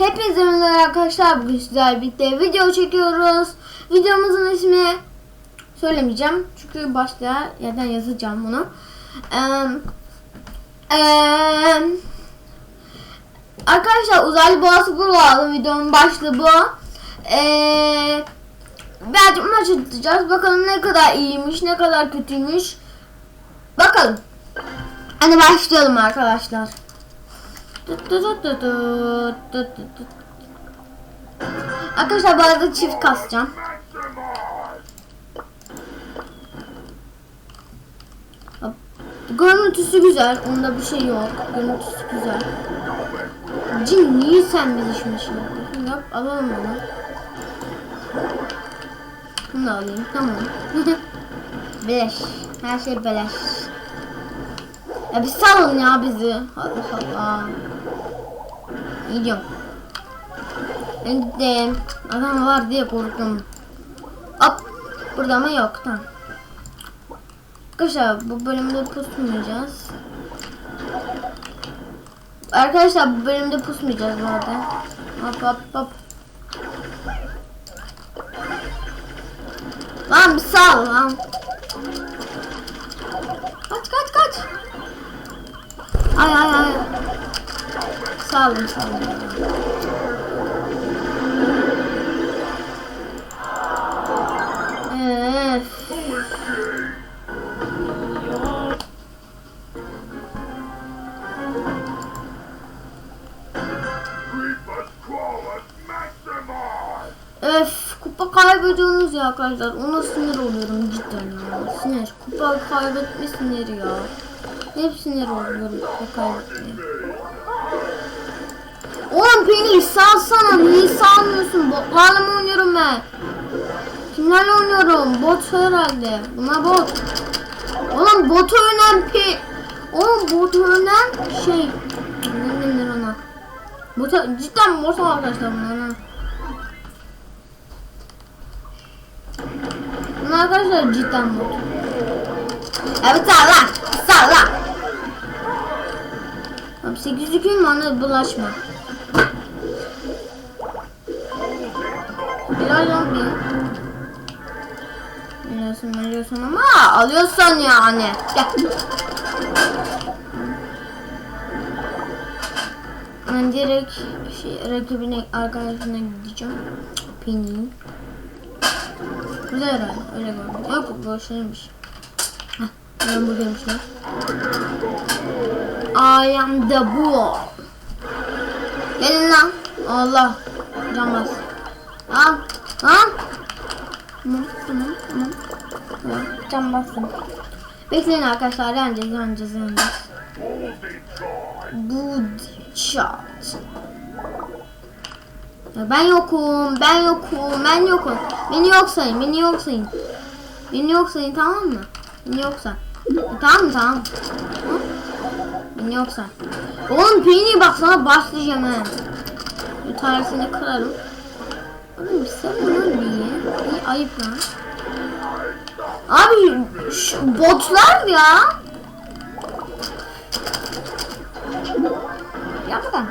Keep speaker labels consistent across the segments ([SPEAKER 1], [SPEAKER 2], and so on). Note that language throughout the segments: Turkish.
[SPEAKER 1] Hepinize merhaba arkadaşlar. Bugün sizlerle birlikte video çekiyoruz. Videomuzun ismi söylemeyeceğim. Çünkü başta yerden yazacağım bunu. Eee eee, arkadaşlar uzaylı boğası bu bağlı. Videonun başlığı bu. Eee birazcık maç atacağız. Bakalım ne kadar iyiymiş, ne kadar kötüymüş. Bakalım. Hadi başlayalım arkadaşlar. Arkadaşlar bu arada çift kasacağım. Görüntüsü güzel. Onda bir şey yok. Görüntüsü güzel. Cin niye sen bizi şimdi yapıyorsun? Yap alalım onu. Bunu da alayım. Tamam. beleş. Her şey beleş. Ya bir salın ya bizi. Allah Allah. Gidiyorum. Ben gittim. Adam var diye korktum. Hop. Burada mı yok. Tamam. Arkadaşlar bu bölümde pusmayacağız. Arkadaşlar bu bölümde pusmayacağız bu arada. Hop hop hop. Lan bir sal lan. Kaç kaç kaç. Ay ay ay. Sağ olun sağ olun. Kaybediyorsunuz ya arkadaşlar. Ona sinir oluyorum cidden ya. Sinir. Kupa kaybetme siniri ya. Hep sinir oluyorum kupa kaybetmeye. Oğlum beni salsana. Niye salmıyorsun? Botlarla mı oynuyorum ben? Kimlerle oynuyorum? Bot herhalde. Buna bot. Oğlum botu önen pi... Oğlum botu önen şey... Ne denir ona? Bota, cidden bot arkadaşlar bunlar. ha. Bunlar arkadaşlar cidden bot. Evet salla. Salla. Abi 8 yüküm bana bulaşma. Lan bir. Biliyorsun biliyorsun ama alıyorsan yani. Ben direkt şey, rakibine arkadaşına gideceğim. Penny. Güzel herhalde öyle gördüm. Yok bu şeymiş. Heh, ben buradaymış lan. I am the bull. Gelin lan. Allah. Can bas. Al. Al. Tamam tamam tamam. Tamam, Can bastım. Bekleyin arkadaşlar. Yeneceğiz yeneceğiz yeneceğiz. Bu shot. Ya ben yokum, ben yokum, ben yokum. Beni yok sayın, beni yok sayın. Beni yok sayın tamam mı? Beni yok say. E, tamam mı tamam. Hı? Beni yok say. Oğlum Penny bak başlayacağım he. Bir tanesini kırarım. Oğlum sen lan niye? İyi ayıp lan. Abi şu botlar ya. Yap bakalım.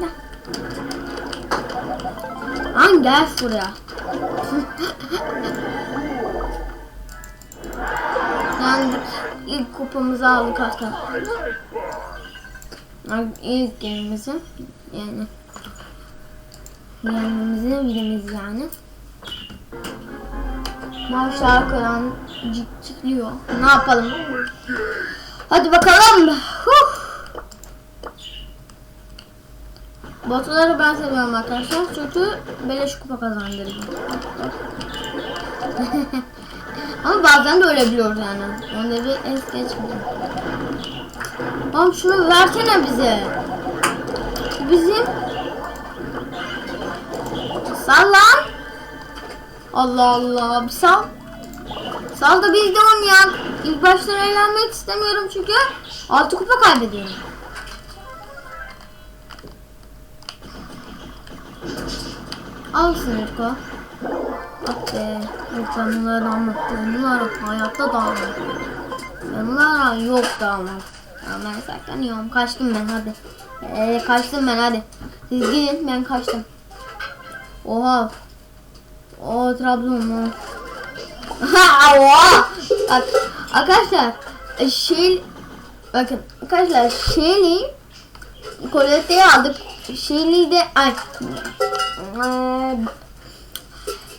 [SPEAKER 1] Gel. Lan gel buraya. Yendik. İlk kupamızı aldık arkadaşlar. İlk yerimizi yani yenmemizin birimiz yani. Maaş arkadan cik cikliyor. Ne yapalım? Hadi bakalım. Botları ben seviyorum arkadaşlar çünkü beleş kupa kazandırıcı. Ama bazen de ölebiliyoruz yani. Onda bir es geçmiyor. Oğlum şunu versene bize. Bizim. Sal lan. Allah Allah bir sal. Sal da biz de oynayak. İlk başta eğlenmek istemiyorum çünkü altı kupa kaybediyorum. Al Sınırko. Ah be. Anlattım. Bunlar hayatta da anlattım. Ben bunlara yok da anlattım. Ya ben saklanıyorum. Kaçtım ben hadi. Ee, kaçtım ben hadi. Siz gidin ben kaçtım. Oha. O Trabzon mu? Ha oha. Bak arkadaşlar e, şey bakın arkadaşlar şeyli Colette'yi aldık. Şeyli de ay eee,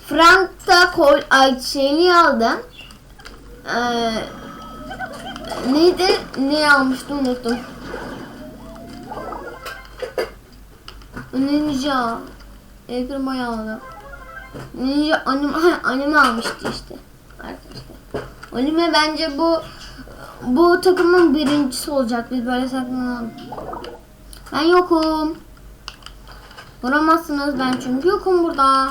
[SPEAKER 1] Frank da kol ay şeyli aldım. Eee neydi? Ne almıştım unuttum. Ninja. Ekranı aldı. Ninja anime, anime almıştı işte. Arkadaşlar. Anime bence bu bu takımın birincisi olacak. Biz böyle saklanalım. Ben yokum. Vuramazsınız ben çünkü yokum burada.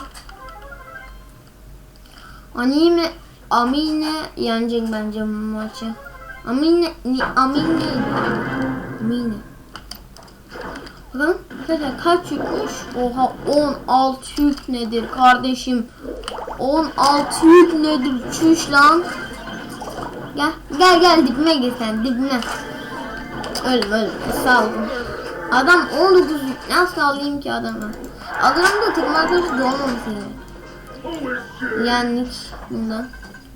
[SPEAKER 1] Anime Amine yenecek bence bu maçı. Amine ni, Amine Amine. Bakalım arkadaşlar kaç yükmüş? Oha 16 yük nedir kardeşim? 16 yük nedir? Çüş lan. Gel gel gel dibime gir sen dibime. Ölüm ölüm saldım. Adam 19 yük nasıl alayım ki adamı? Adamın da takım arkadaşı doğmaması gerek. Yendik bundan.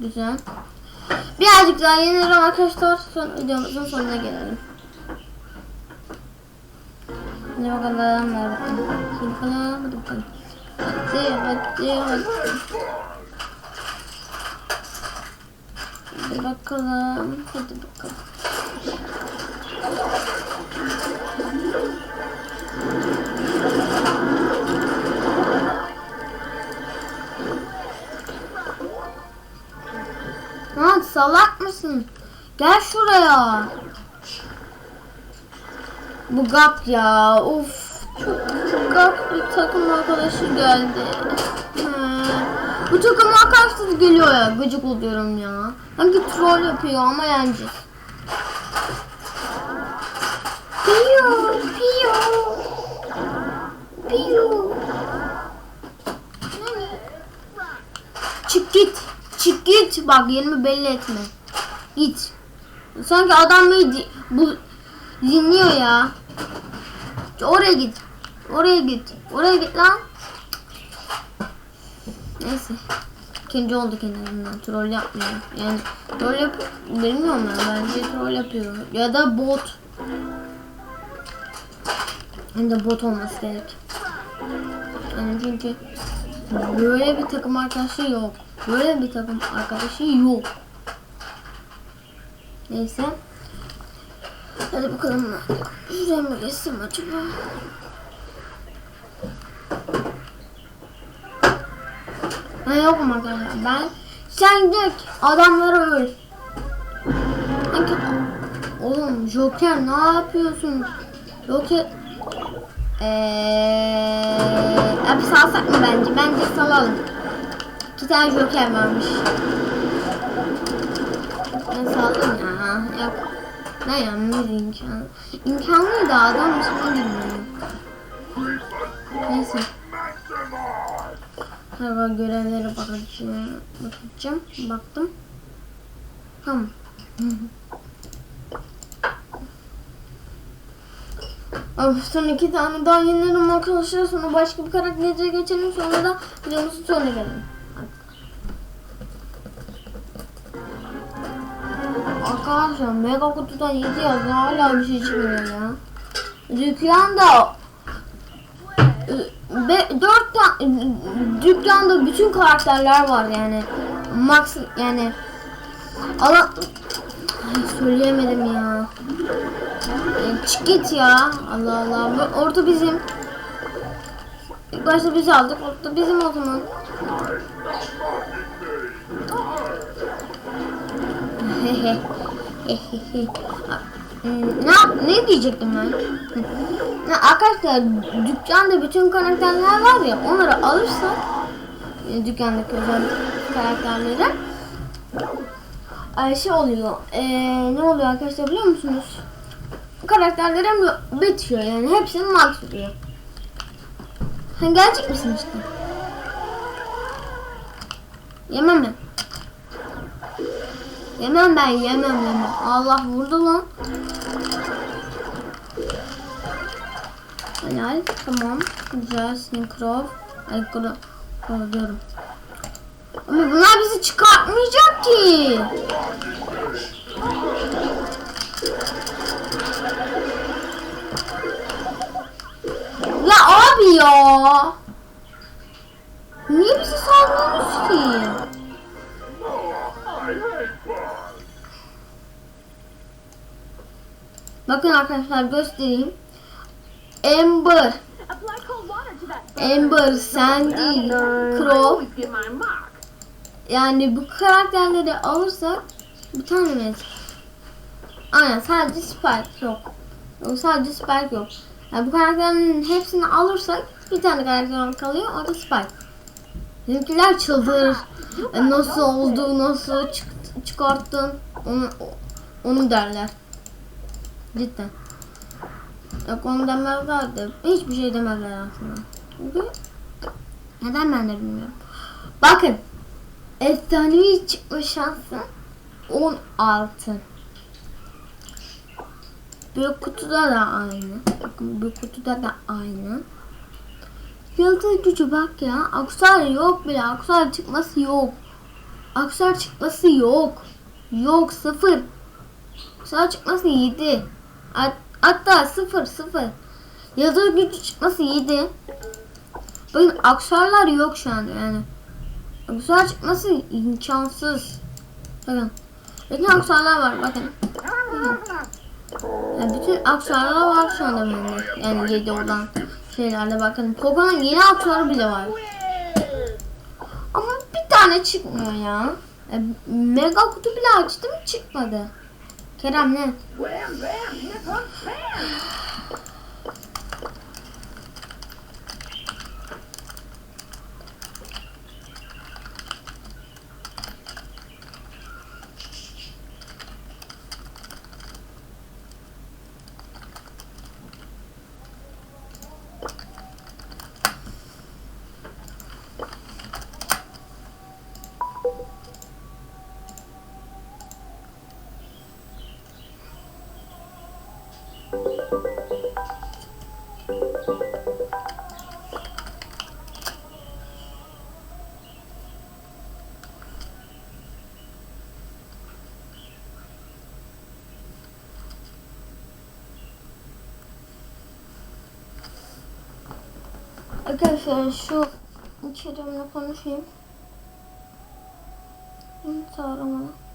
[SPEAKER 1] Güzel. Birazcık daha yenirim arkadaşlar. Son videomuzun sonuna gelelim. Hadi bakalım. Hadi bakalım. Hadi bakalım. Hadi hadi hadi. Hadi bakalım. Hadi bakalım. Lan salak mısın? Gel şuraya. Bu gap ya. Of. Çok gap bir takım arkadaşı geldi. He. Bu takım arkadaşları geliyor ya. Gıcık oluyorum ya. Hangi troll yapıyor ama yeneceğiz. Piyo, piyo. Piyo. Çık git. Çık git. Bak yerimi belli etme. Git. Sanki adam beni di- bu dinliyor ya. Oraya git. Oraya git. Oraya git lan. Neyse. İkinci olduk en. Troll yapmıyor. Yani troll yap bilmiyorum ya. Bence troll yapıyor. Ya da bot. Hem de bot olması gerek. Yani çünkü böyle bir takım arkadaşı yok. Böyle bir takım arkadaşı yok. Neyse. Hadi bakalım. Şuraya mı geçsem acaba? Ben yokum arkadaşlar. Ben sen git adamları öl. Oğlum Joker ne yapıyorsun? Joker Eee abi salsak mı bence? Bence salalım. İki tane Joker varmış. Ben saldım ya. Yok. Ne yalnız imkanı. İmkanlı da adam ismini bilmiyorum. Neyse. Hava görevlere bakacağım. Bakacağım. Baktım. Tamam. Of, son iki tane daha yenilerim arkadaşlar. Sonra başka bir karaktere geçelim. Sonra da videomuzun sonuna gelelim. Arkadaşlar mega kutudan 7 yazdı. Hala bir şey çıkmıyor ya. Dükkanda Be, dört tane dükkanda bütün karakterler var yani. Max yani Allah söyleyemedim ya. E, çık git ya. Allah Allah. Orta bizim. İlk başta biz aldık. Orta bizim o zaman. Hehe. Ne ne diyecektim ben? Ya arkadaşlar dükkanda bütün karakterler var ya onları alırsak e, dükkandaki özel karakterleri ay şey oluyor e, ne oluyor arkadaşlar biliyor musunuz? Karakterlerim bitiyor yani hepsinin max oluyor. Sen gelecek misin işte? Yemem mi? Yemem ben yemem yemem. Allah vurdu lan. Helal. Tamam. Güzel. Synchro. Ay kro diyorum. Ama bunlar bizi çıkartmayacak ki. Ya abi ya. Niye bizi saldırıyorsunuz ki? Bakın arkadaşlar göstereyim. Amber. Amber, Sandy, Crow. Yani bu karakterleri alırsak bir tane mi? Aynen sadece Spike yok. Yok, Sadece Spike yok. Yani bu karakterlerin hepsini alırsak bir tane karakter kalıyor o da Spike. Bizimkiler çıldırır. E, Nasıl oldu, nasıl çık çıkarttın onu onu derler. Cidden. Yok onu demezler de hiçbir şey demezler aslında. Çünkü neden ben de bilmiyorum. Bakın Efsanevi çıkma şansı 16. Büyük kutuda da aynı. Bakın büyük kutuda da aynı. Yıldız gücü bak ya. Aksar yok bile. Aksar çıkması yok. Aksar çıkması yok. Yok sıfır. Aksar çıkması 7. Hatta sıfır sıfır. Yıldız gücü çıkması 7. Bakın aksarlar yok şu an yani. Aksar çıkması imkansız. Bakın. Bütün aksarlar var bakın. Yani bütün aksarlar var şu anda bende. Yani 7 olan şeylerde bakın. Poco'nun yeni aksarı bile var. Ama bir tane çıkmıyor ya. E, mega kutu bile açtım çıkmadı. Kerem ne? Arkadaşlar şu içeriğimle konuşayım. Sağlamana.
[SPEAKER 2] Yellow,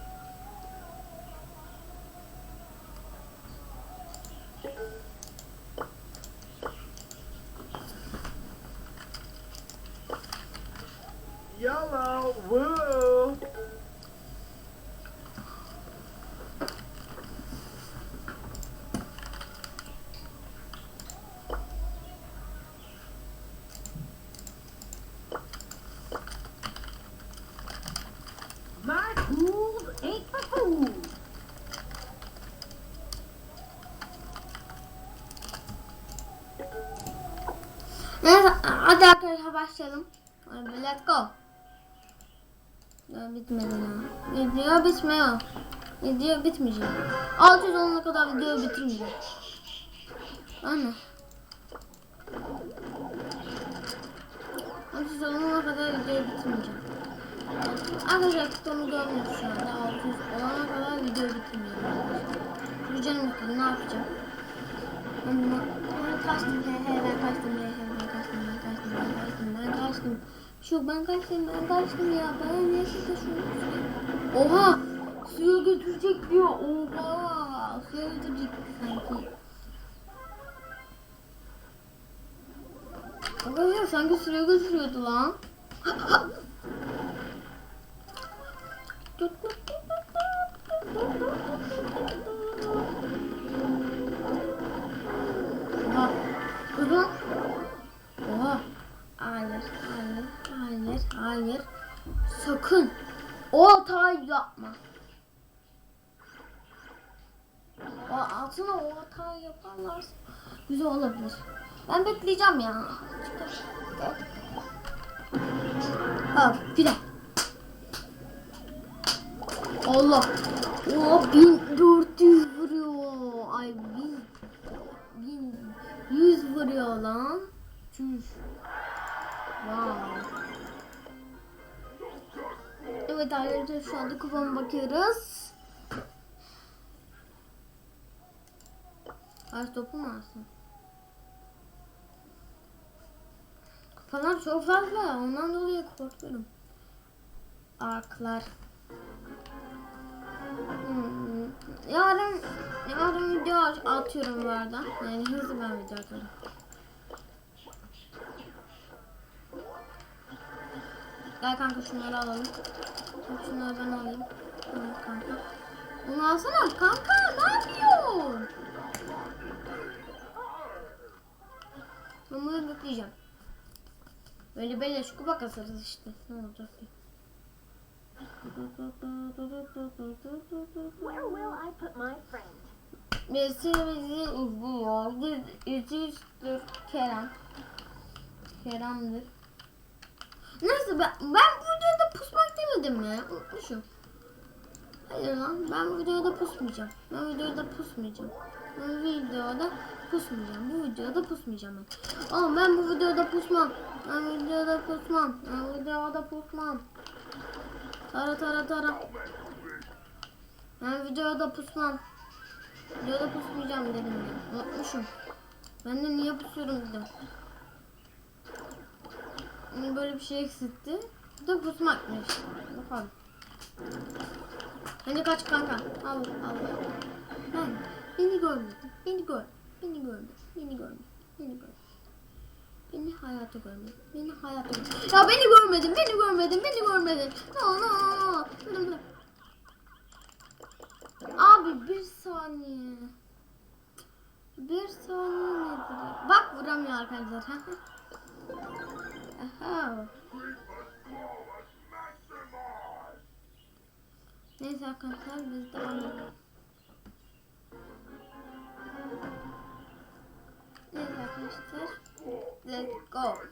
[SPEAKER 1] hadi arkadaşlar başlayalım. Hadi let's go. Daha bitmedi ya. Video bitmiyor. Video bitmeyecek. 600 olana kadar video bitirmeyeceğim. Anne. 600 olana kadar video bitirmeyeceğim. Arkadaşlar kutumu görmüyoruz şu anda. 600 olana kadar video bitirmeyeceğim. Şu canım ne yapacağım? Ben bunu kaçtım he he ben kaçtım kaçtım. Şu ben kaçtım ben kaçtım ya bana niye siz taşıyorsunuz? Oha suya götürecek diyor oha suya götürecek sanki. Arkadaşlar sanki suya götürüyordu lan. hayır. Sakın. O hatayı yapma. O altına o hatayı yaparlarsa güzel olabilir. Ben bekleyeceğim ya. Al, güzel. Allah. O 1400 vuruyor. Ay 1000 1100 vuruyor. vuruyor lan. Çüş. Wow. Evet arkadaşlar şu anda kupama bakıyoruz. Kaç topu mu alsın? Kupalar çok fazla. Ondan dolayı korkuyorum. Arklar. Hmm. Yarın yarın video atıyorum bu arada. Yani hızlı ben video atıyorum. Gel kanka şunları alalım. Şunları ben alayım. Evet kanka. Onu alsana kanka ne yapıyorsun? Ben bunu bekleyeceğim. Böyle beleş kupa kasarız işte. Ne olacak ki?
[SPEAKER 3] Where will I put my friend?
[SPEAKER 1] Bizi izliyor. Biz izliyordur Kerem. Kerem'dir. Neyse ben, ben bu videoda pusmak demedim ya. Unutmuşum. Hayır lan ben bu videoda pusmayacağım. Ben videoda pusmayacağım. Ben videoda pusmayacağım. Bu videoda pusmayacağım ben. Oğlum ben bu videoda pusmam. Ben videoda pusmam. Ben videoda pusmam. Tara tara tara. Ben videoda pusmam. Videoda pusmayacağım dedim ya. Unutmuşum. Ben de niye pusuyorum dedim. Hani Böyle bir şey eksiltti. Bu da pusmakmış. Bakalım. Hadi kaç kanka. Al al. Ben beni görmedin. Beni gör. Beni görmedin. Beni görmedin. Beni görmedin. Beni hayatta görmedin. Beni hayatta görmedin. Ya beni görmedin. Beni görmedin. Beni görmedin. No no. Dur, dur. Abi bir saniye. Bir saniye nedir? Bak vuramıyor arkadaşlar. Aha. Neyse arkadaşlar biz devam edelim. Neyse arkadaşlar. Let's go.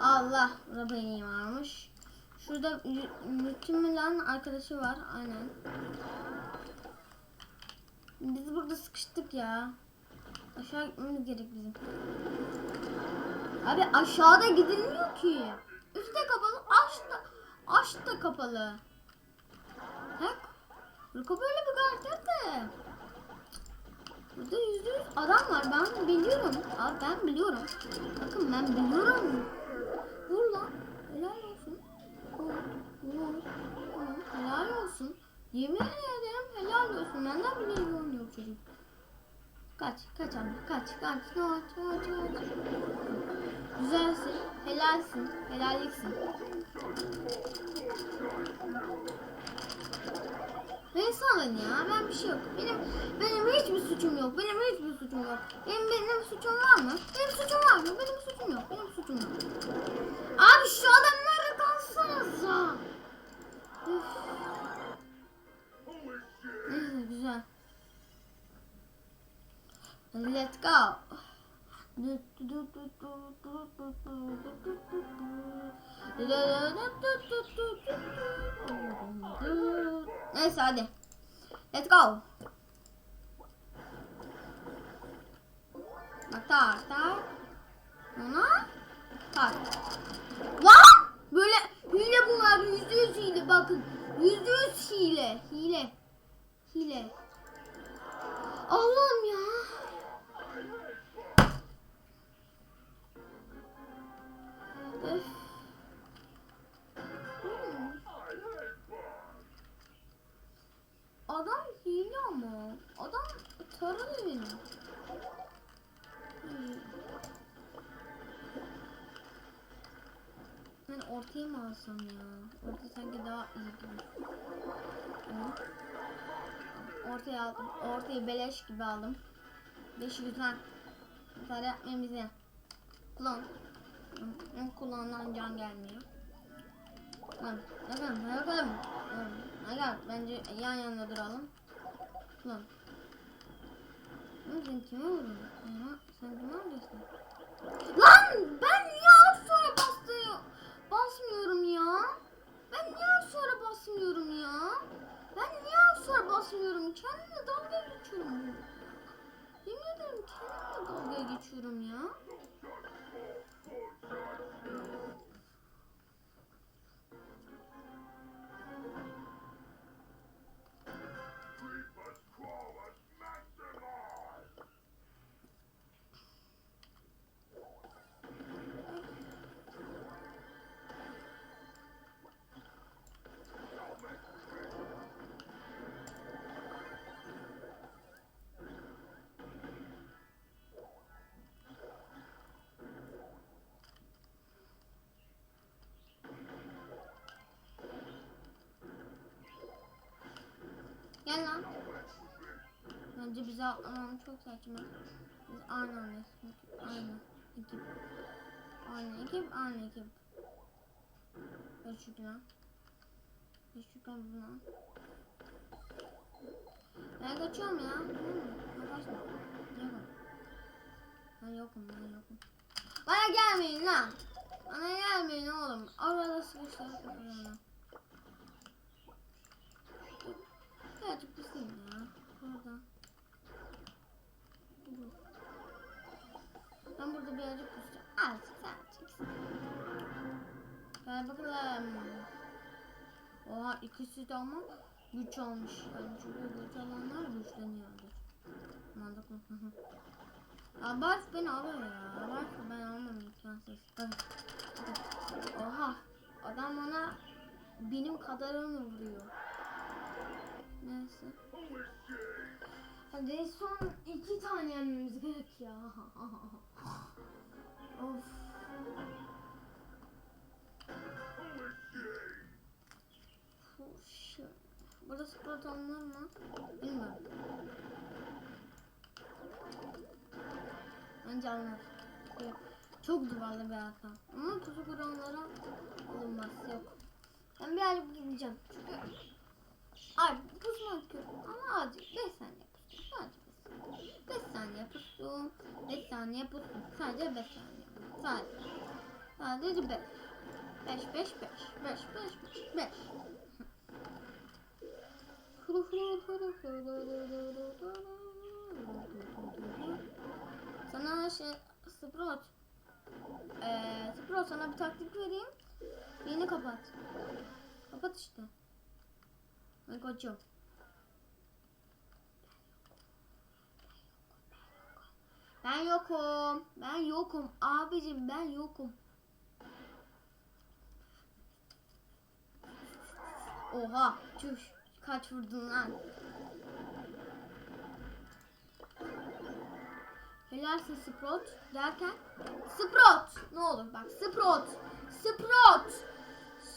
[SPEAKER 1] Allah benim varmış. Şurada Mütümülen arkadaşı var. Aynen. Biz burada sıkıştık ya. Aşağı gitmemiz gerek bizim. Abi aşağıda gidilmiyor ki. Üstte kapalı, aşta, aşta kapalı. Bak. Ruko böyle bir karakter de. Burada yüzde yüz adam var. Ben biliyorum. Abi ben biliyorum. Bakın ben biliyorum. Vur lan. Helal olsun. Vur. Vur. Vur. Helal olsun. Yemin ederim helal olsun. Benden bile iyi oynuyor çocuk. Kaç, kaç abi, kaç, kaç, kaç, kaç, kaç. Güzelsin, helalsin, helalliksin. Beni salın ya, ben bir şey yok. Benim benim hiçbir suçum yok. Benim hiçbir suçum yok. Benim benim suçum var mı? Benim suçum var mı? Benim suçum yok. Benim suçum yok. Abi şu adamları kalsanıza. Neyse güzel. Let's go. Neyse hadi. Let's go. Bak tak tak. Ona tak. Lan! Böyle hile bunlar yüzde yüz hile bakın. Yüzde yüz hile. Hile. Hile. Allah'ım ya. Adam hile ama. Adam taradı beni. Ben ortaya mı alsam ya? Orta sanki daha iyi gibi. Ortaya aldım. Ortayı beleş gibi aldım. 500 lan. Para yapmayın bize. Kullan. Kullanılan can gelmiyor. Lan bakalım bakalım. Aga bence yan yana duralım. Lan. Lan sen kime vurdun? Sen kime vuruyorsun? Lan ben niye basmıyorum? Kendimle dalga geçiyorum. Yemin ederim kendimle dalga geçiyorum ya. Gel lan. Bence bize atlamam çok saçma. Biz aynı andayız. Aynı ekip. Aynı ekip, aynı ekip. Beş lan. Beş lan buna. Ben kaçıyorum ya. Kaçma. Yokum. Ben yokum, ben yokum. Bana gelmeyin lan. Bana gelmeyin oğlum. Orada sıkıştırıp yapıyorum. Birazcık pusayım ya. Burada. Dur. Ben burada birazcık pusacağım. Azıcık sadece. Gel bakalım. Oha ikisi de ama güç almış. Yani çünkü güç alanlar güçleniyordur. Mantıklı. Abarth beni alıyor ya. Abarth ben almam imkansız. Oha. Adam bana benim kadarını vuruyor. Neyse. Hadi son iki tane yenmemiz gerek ya. of. Spor tanımlar mı? Bilmiyorum. Bence. Yok. Çok duvarlı bir hata. Ama pusu kuranlara alınmaz. Yok. Ben bir alıp gideceğim. Çünkü Ay pusmak ama azıcık 5 saniye pustum. Sadece 5 saniye pustum. 5 saniye pustum. Sadece 5 saniye. Sadece. Sadece 5. 5 5 5 5 5 5 5. Sana şey Sprout. Ee, Sprout sana bir taktik vereyim. Yeni kapat. Kapat işte. Ben kaçıyorum. Ben yokum. Ben yokum. Abicim ben yokum. Oha. Çüş. Kaç vurdun lan? Helalsin Sprout derken Sprout ne olur bak Sprout Sprout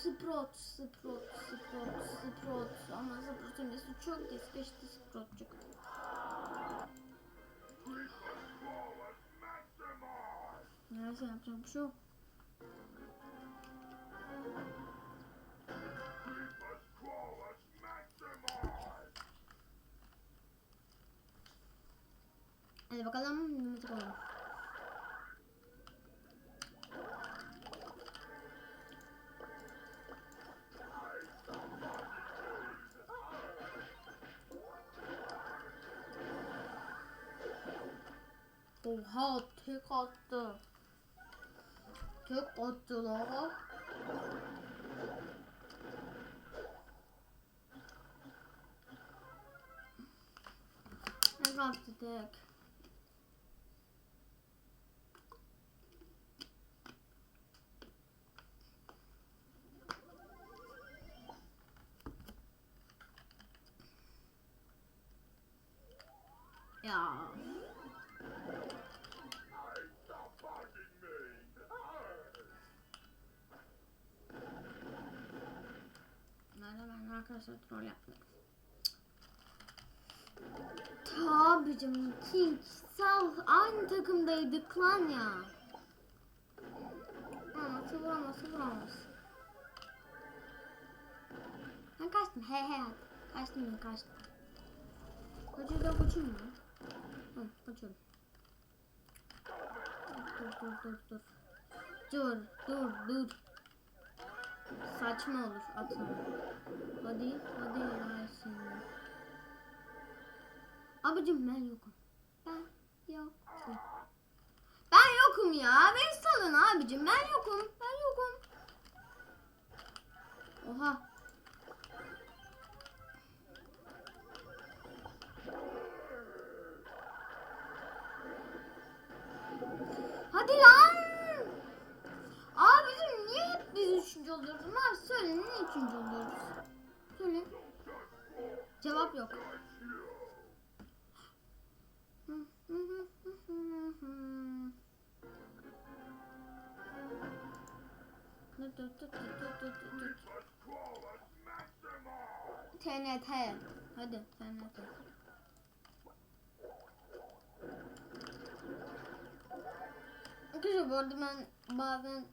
[SPEAKER 1] Sprout Sprout Sprout Sprout ama Sprout'un nesi çok geç geçti Sprout'cuk Neyse yapacak bir şey yok. Hadi bakalım Mehmet'e koyalım. ها tek attı. Tek attılar. Ne yaptı tek? Yeah. Ya. arkadaşlar troll yapmıyorum. Tabicim King sağ aynı takımdaydık lan ya. Ama vuramaz vuramaz. Ben kaçtım he he. Kaçtım ben kaçtım. Kaçıyor kaçayım mı? Hı, kaçıyorum. Dur dur dur dur. Dur dur dur. Saçma olur atma. Hadi hadi yersin. Abicim ben yokum. Ben yokum. Ben yokum ya. Beni salın abicim. Ben yokum. Ben yokum. Oha. Üçüncü oluyoruz? Abi söyle niye üçüncü oluyoruz? Söyle. Cevap yok. TNT. Hadi TNT. Arkadaşlar bu arada ben bazen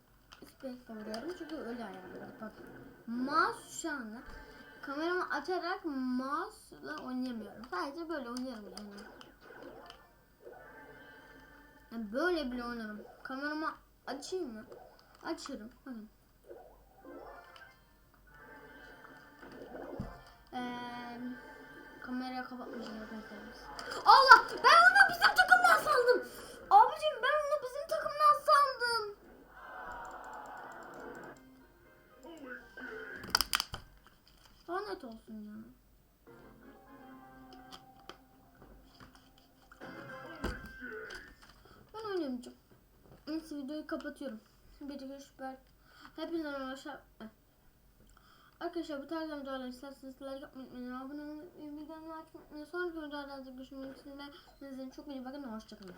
[SPEAKER 1] space vuruyorum çünkü öyle ayarlıyorum. Bak mouse şu anda kameramı açarak mouse'la oynayamıyorum. Sadece böyle oynuyorum yani. yani böyle bile oynarım. Kameramı açayım mı? Açarım. Bakın. Eee kamerayı kapatmışım arkadaşlar. Allah! Ben onu bizim Lanet olsun ya. Ben oynamayacağım. Neyse videoyu kapatıyorum. Bir süper. Hepinize arkadaşlar. Arkadaşlar bu tarz videolar isterseniz like yapmayı. Abone olmayı, videomu açmayı unutmayın. Sonraki videolarda görüşmek üzere. Sizin çok iyi bakın. Hoşçakalın.